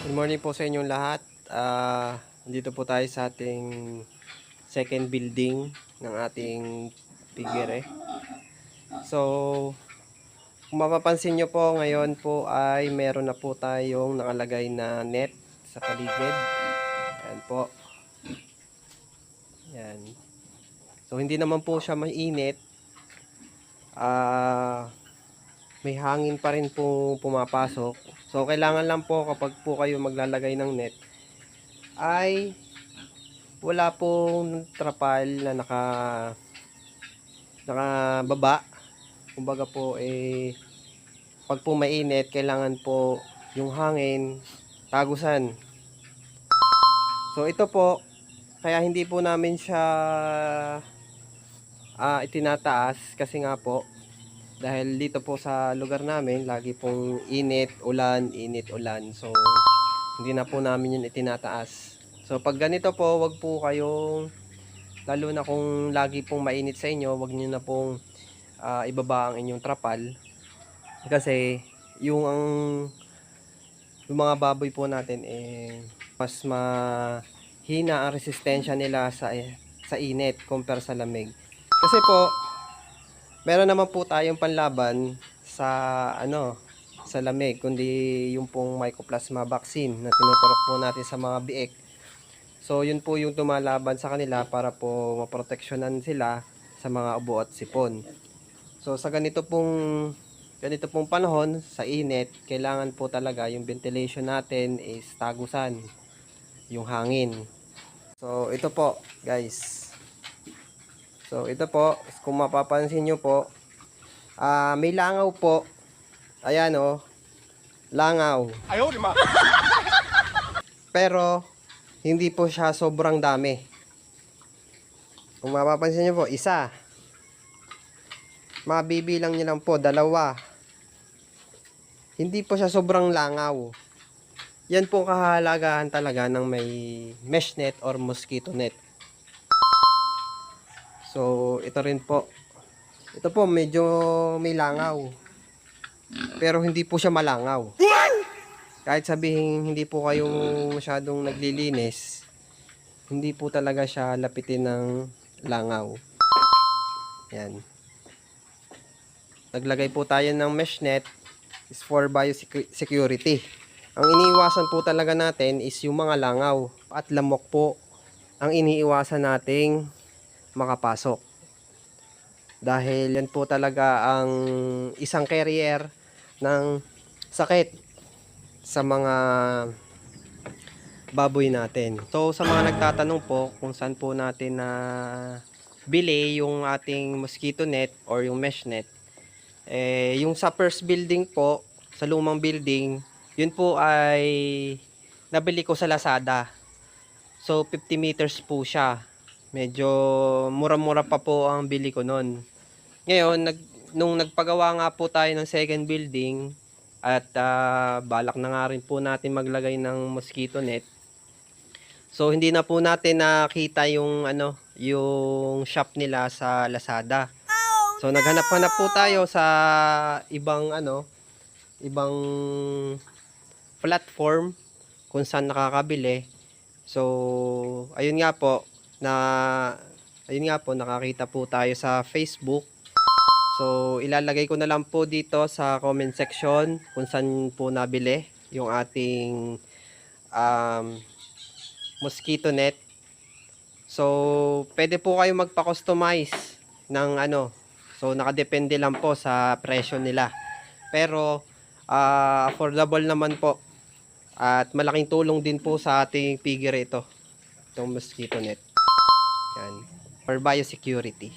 Good morning po sa inyong lahat. Ah, dito po tayo sa ating second building ng ating pigere. So, kung mapapansin nyo po, ngayon po ay meron na po tayong nakalagay na net sa paligid. Ayan po. Ayan. So, hindi naman po siya mainit. Ah, may hangin pa rin po pumapasok. So, kailangan lang po kapag po kayo maglalagay ng net, ay wala pong trapal na naka nakababa. Kumbaga po, eh, pag po mainit, kailangan po yung hangin tagusan. So, ito po, kaya hindi po namin siya ah, itinataas kasi nga po, dahil dito po sa lugar namin, lagi pong init, ulan, init, ulan. So, hindi na po namin yun itinataas. So, pag ganito po, wag po kayong, lalo na kung lagi pong mainit sa inyo, wag nyo na pong ah, ibaba ang inyong trapal. Kasi, yung ang yung mga baboy po natin, eh, mas mahina ang resistensya nila sa, sa init compare sa lamig. Kasi po, meron naman po tayong panlaban sa ano sa lamig kundi yung pong mycoplasma vaccine na tinuturok po natin sa mga biik. So yun po yung tumalaban sa kanila para po maproteksyonan sila sa mga ubo at sipon. So sa ganito pong ganito pong panahon sa init, kailangan po talaga yung ventilation natin is tagusan yung hangin. So ito po, guys. So, ito po, kung mapapansin nyo po, ah may langaw po. Ayan o, langaw. Ayaw, di ma. Pero, hindi po siya sobrang dami. Kung mapapansin nyo po, isa. Mabibilang nyo lang po, dalawa. Hindi po siya sobrang langaw. Yan po kahalagahan talaga ng may mesh net or mosquito net. So, ito rin po. Ito po, medyo may langaw. Pero hindi po siya malangaw. Kahit sabihin hindi po kayo masyadong naglilinis, hindi po talaga siya lapitin ng langaw. Yan. Naglagay po tayo ng mesh net is for biosecurity. Ang iniiwasan po talaga natin is yung mga langaw at lamok po ang iniiwasan nating makapasok. Dahil yan po talaga ang isang carrier ng sakit sa mga baboy natin. So sa mga nagtatanong po kung saan po natin na bili yung ating mosquito net or yung mesh net, eh, yung sa first building po, sa lumang building, yun po ay nabili ko sa Lazada. So 50 meters po siya medyo mura-mura pa po ang bili ko noon. Ngayon, nag, nung nagpagawa nga po tayo ng second building at ah, balak na nga rin po natin maglagay ng mosquito net. So hindi na po natin nakita yung ano, yung shop nila sa Lazada. So naghanap-hanap po tayo sa ibang ano, ibang platform kung saan nakakabili. So ayun nga po, na ayun nga po nakakita po tayo sa Facebook. So ilalagay ko na lang po dito sa comment section kung saan po nabili yung ating um, mosquito net. So pwede po kayo magpa-customize ng ano. So nakadepende lang po sa presyo nila. Pero ah, affordable naman po. At malaking tulong din po sa ating figure ito. Itong mosquito net. Yan. For biosecurity.